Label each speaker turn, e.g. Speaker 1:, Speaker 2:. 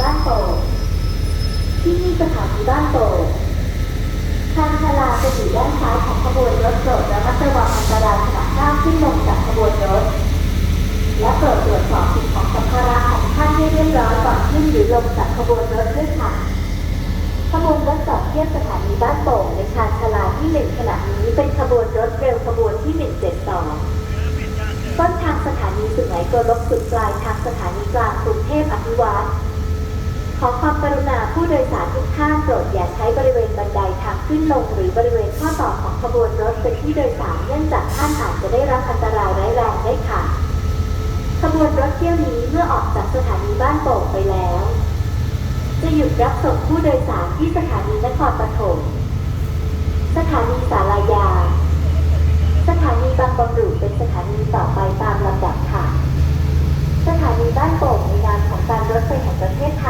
Speaker 1: บ้านโป่งที่นี่สถานีบ้านโป่งทางชลาจะอยู่ด้านซ้ายของขบวนรถโปรดระมัตระวังอันตรายขณะข้าวขึ้นลงจากขบวนรถ และเปิดตรวจสอบสิ่งของสัมภาระของท่านให้เรียบร้อยก่อนขึ้นหรือลงจากขบวนรถด้วยค่ะขบวนรถจอดเทียบสถานีบ้านโป่งในชานชลาที่หนึ่งขณะนี้เป็นขบวนรถเร็วขบวนที่ 172 ต้นทางสถานีสุไหงโกลกสุดปลายทางสถานีกลางกรุงเทพอภิวัตร ขอความกรุณาผู้โดยสารทุกท่านโปรดอย่าใช้บริเวณบันไดทางขึ้นลงหรือบริเวณข้อต่อของขบวนรถเป็นที่โดยสารเนื่องจากท่านอาจจะได้รับอันตรายร้ายแรงได้ค่ะ ขบวนรถเที่ยวนี้เมื่อออกจากสถานีบ้านโป่งไปแล้ว จะหยุดรับส่งผู้โดยสารที่สถานีนครปฐม สถานีสารายา สถานีบางบำรุเป็นสถานีต่อไปตามลำดับค่ะ สถานีบ้านโป่งในนามของการรถไฟแห่งประเทศไทย